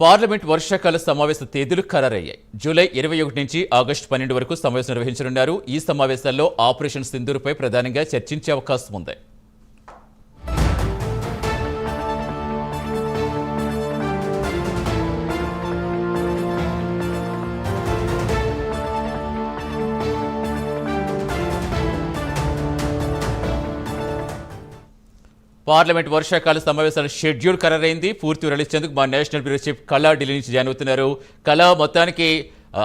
Parliament వర్షాకాల సమావేశ తేదీలు ఖరారయ్యాయి. జూలై ఇరవై ఒకటి నుంచి ఆగస్టు పన్నెండు వరకు సమావేశం నిర్వహించనున్నారు. ఈ సమావేశాల్లో ఆపరేషన్ సింధూరుపై ప్రధానంగా చర్చించే అవకాశం ఉంది. పార్లమెంట్ వర్షాకాల సమావేశాల షెడ్యూల్ ఖరారైంది. పూర్తి వివరించేందుకు మా నేషనల్ బ్యూరో చీఫ్ కళా ఢిల్లీ నుంచి జాయిన్ అవుతున్నారు. కళా మొత్తానికి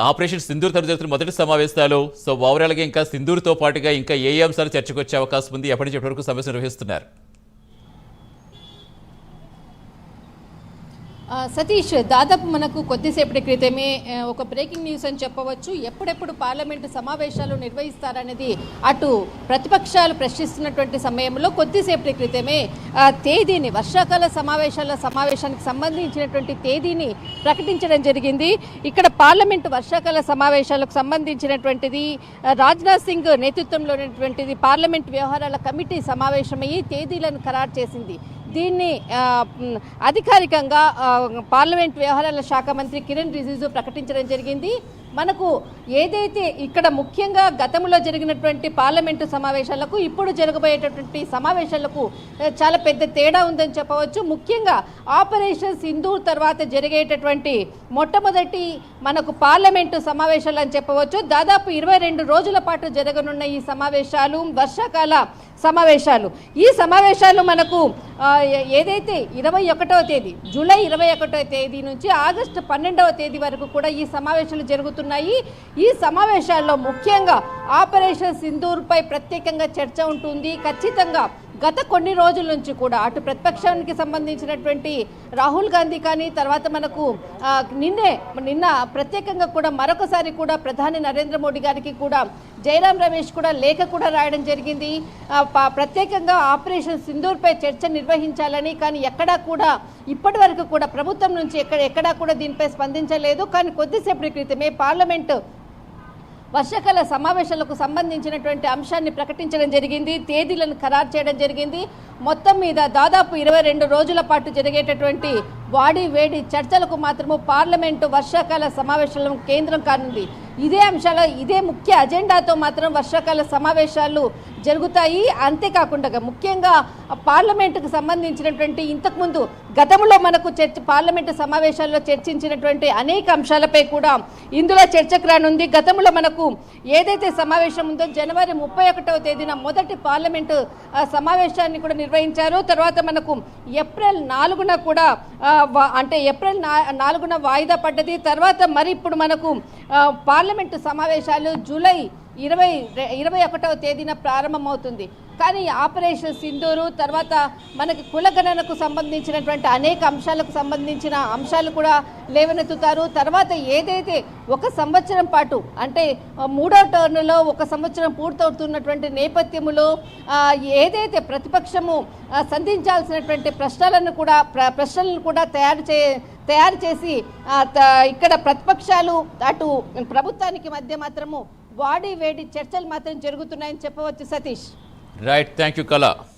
ఆపరేషన్ సింధూర్ తరఫు జరుగుతున్న మొదటి సమావేశాలు. సో ఓవరాల్గా ఇంకా సింధూర్తో పాటుగా ఇంకా ఏ ఏ అంశాలు చర్చకు వచ్చే అవకాశం ఉంది ఎప్పటి నుంచి ఎప్పటి వరకు సమావేశం నిర్వహిస్తున్నారు? సతీష్ దాదాపు మనకు కొద్దిసేపటి క్రితమే ఒక బ్రేకింగ్ న్యూస్ అని చెప్పవచ్చు. ఎప్పుడెప్పుడు పార్లమెంటు సమావేశాలు నిర్వహిస్తారనేది అటు ప్రతిపక్షాలు ప్రశ్నిస్తున్నటువంటి సమయంలో కొద్దిసేపటి క్రితమే తేదీని వర్షాకాల సమావేశాల సమావేశానికి సంబంధించినటువంటి తేదీని ప్రకటించడం జరిగింది. ఇక్కడ పార్లమెంటు వర్షాకాల సమావేశాలకు సంబంధించినటువంటిది రాజ్నాథ్ సింగ్ నేతృత్వంలోనేటువంటిది పార్లమెంట్ వ్యవహారాల కమిటీ సమావేశమయ్యి తేదీలను ఖరారు చేసింది. దీన్ని అధికారికంగా పార్లమెంట్ వ్యవహారాల శాఖ మంత్రి కిరణ్ రిజిజు ప్రకటించడం జరిగింది. మనకు ఏదైతే ఇక్కడ ముఖ్యంగా గతంలో జరిగినటువంటి పార్లమెంటు సమావేశాలకు ఇప్పుడు జరగబోయేటటువంటి సమావేశాలకు చాలా పెద్ద తేడా ఉందని చెప్పవచ్చు. ముఖ్యంగా ఆపరేషన్ సింధూర్ తర్వాత జరిగేటటువంటి మొట్టమొదటి మనకు పార్లమెంటు సమావేశాలు అని చెప్పవచ్చు. దాదాపు ఇరవై రెండు రోజుల పాటు జరగనున్న ఈ సమావేశాలు వర్షాకాల సమావేశాలు. ఈ సమావేశాలు మనకు ఏదైతే ఇరవై ఒకటవ తేదీ జూలై ఇరవై ఒకటవ తేదీ నుంచి ఆగస్టు పన్నెండవ తేదీ వరకు కూడా ఈ సమావేశాలు జరుగుతున్నాయి. ఈ సమావేశాల్లో ముఖ్యంగా ఆపరేషన్ సింధూర్పై ప్రత్యేకంగా చర్చ ఉంటుంది. ఖచ్చితంగా గత కొన్ని రోజుల నుంచి కూడా అటు ప్రతిపక్షానికి సంబంధించినటువంటి రాహుల్ గాంధీ కానీ తర్వాత మనకు నిన్నే నిన్న ప్రత్యేకంగా కూడా మరొకసారి కూడా ప్రధాని నరేంద్ర మోడీ గారికి కూడా జయరాం రమేష్ కూడా లేఖ కూడా రాయడం జరిగింది. ప్రత్యేకంగా ఆపరేషన్ సింధూర్పై చర్చ నిర్వహించాలని కానీ ఎక్కడా కూడా ఇప్పటి వరకు కూడా ప్రభుత్వం నుంచి ఎక్కడ ఎక్కడా కూడా దీనిపై స్పందించలేదు. కానీ కొద్దిసేపటి క్రితమే పార్లమెంటు వర్షాకాల సమావేశాలకు సంబంధించినటువంటి అంశాన్ని ప్రకటించడం జరిగింది. తేదీలను ఖరారు చేయడం జరిగింది. మొత్తం మీద దాదాపు ఇరవై రెండు రోజుల పాటు జరిగేటటువంటి వాడి వేడి చర్చలకు మాత్రము పార్లమెంటు వర్షాకాల సమావేశాలను కేంద్రం కానుంది. ఇదే అంశాల ఇదే ముఖ్య అజెండాతో మాత్రం వర్షాకాల సమావేశాలు జరుగుతాయి. అంతేకాకుండా ముఖ్యంగా పార్లమెంటుకు సంబంధించినటువంటి ఇంతకుముందు గతంలో మనకు చర్చ పార్లమెంటు సమావేశాల్లో చర్చించినటువంటి అనేక అంశాలపై కూడా ఇందులో చర్చకు రానుంది. గతంలో మనకు ఏదైతే సమావేశం ఉందో జనవరి ముప్పై ఒకటవ తేదీన మొదటి పార్లమెంటు సమావేశాన్ని కూడా నిర్వహించారు. తర్వాత మనకు ఏప్రిల్ నాలుగున కూడా అంటే ఏప్రిల్ నా- నాలుగున వాయిదా పడ్డది. తర్వాత మరి ఇప్పుడు మనకు పార్లమెంటు సమావేశాలు జూలై ఇరవై ఇరవై ఒకటవ తేదీన ప్రారంభమవుతుంది. కానీ ఆపరేషన్ సింధూరు తర్వాత మనకి కులగణనకు సంబంధించినటువంటి అనేక అంశాలకు సంబంధించిన అంశాలు కూడా లేవనెత్తుతారు. తర్వాత ఏదైతే ఒక సంవత్సరం పాటు అంటే మూడో టర్నులో ఒక సంవత్సరం పూర్తవుతున్నటువంటి నేపథ్యములో ఏదైతే ప్రతిపక్షము సంధించాల్సినటువంటి ప్రశ్నలను కూడా ప్ర ప్రశ్నలను కూడా తయారు చే తయారు చేసి ఇక్కడ ప్రతిపక్షాలు అటు ప్రభుత్వానికి మధ్య మాత్రము వాడి వేడి చర్చలు మాత్రం జరుగుతున్నాయని చెప్పవచ్చు Satish. Right, thank you, Kala.